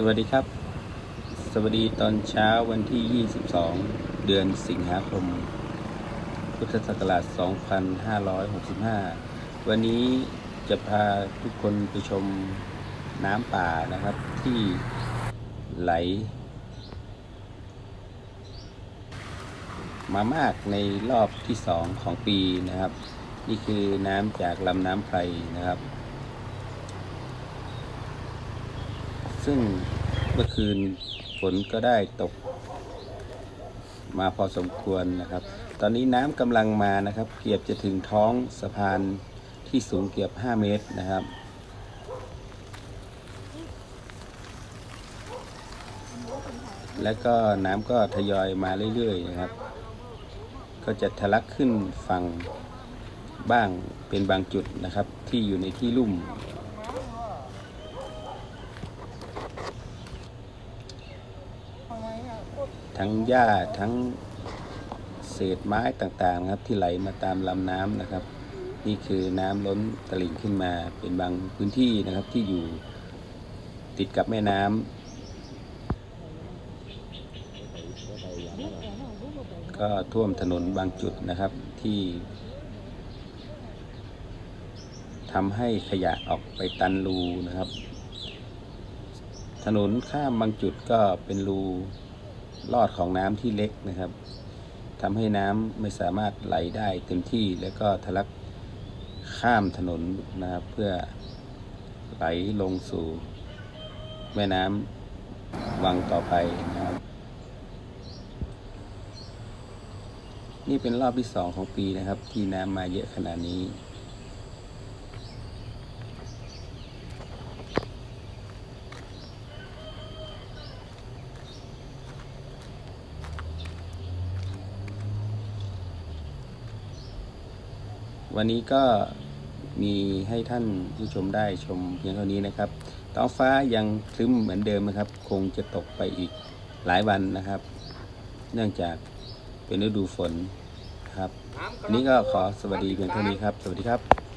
สวัสดีครับ สวัสดีตอนเช้าวันที่ 22 เดือนสิงหาคม พุทธศักราช 2565 วันนี้จะพาทุกคนไปชมน้ำป่านะครับที่ไหล มามากในรอบที่สองของปีนะครับ นี่คือน้ำจากลำน้ำไพรนะครับ ซึ่งเมื่อคืนฝนก็ได้ตก มาพอสมควรนะครับ ตอนนี้น้ำกำลังมานะครับ เกือบจะถึงท้องสะพานที่สูงเกือบ 5 เมตรนะครับแล้วก็น้ำก็ทยอยมาเรื่อยๆนะครับ ก็จะทะลักขึ้นฝั่งบ้างเป็นบางจุดนะครับ ที่อยู่ในที่ลุ่ม ทั้งหญ้าทั้งเศษไม้ต่างๆครับที่ไหลมาตามลำน้ำนะครับ นี่คือน้ำล้นตลิ่งขึ้นมาเป็นบางพื้นที่นะครับที่อยู่ติดกับแม่น้ำก็ท่วมถนนบางจุดนะครับที่ทำให้ขยะออกไปตันรูนะครับ ถนนข้ามบางจุดก็เป็นรู ลอดของน้ำที่เล็กนะครับทำให้น้ำไม่สามารถไหลได้เต็มที่แล้วก็ทะลักข้ามถนนนะครับ เพื่อไหลลงสู่แม่น้ำวังต่อไปนะครับ นี่เป็นรอบที่สองของปีนะครับ ที่น้ำมาเยอะขนาดนี้ วันนี้ก็มีให้ท่านผู้ชมได้ชมเพียงเท่านี้นะครับท้องฟ้ายังครึ้มเหมือนเดิมนะครับ คงจะตกไปอีกหลายวันนะครับ เนื่องจากเป็นฤดูฝนครับนนี้ก็ขอสวัสดีเพียงเท่านี้ครับ สวัสดีครับ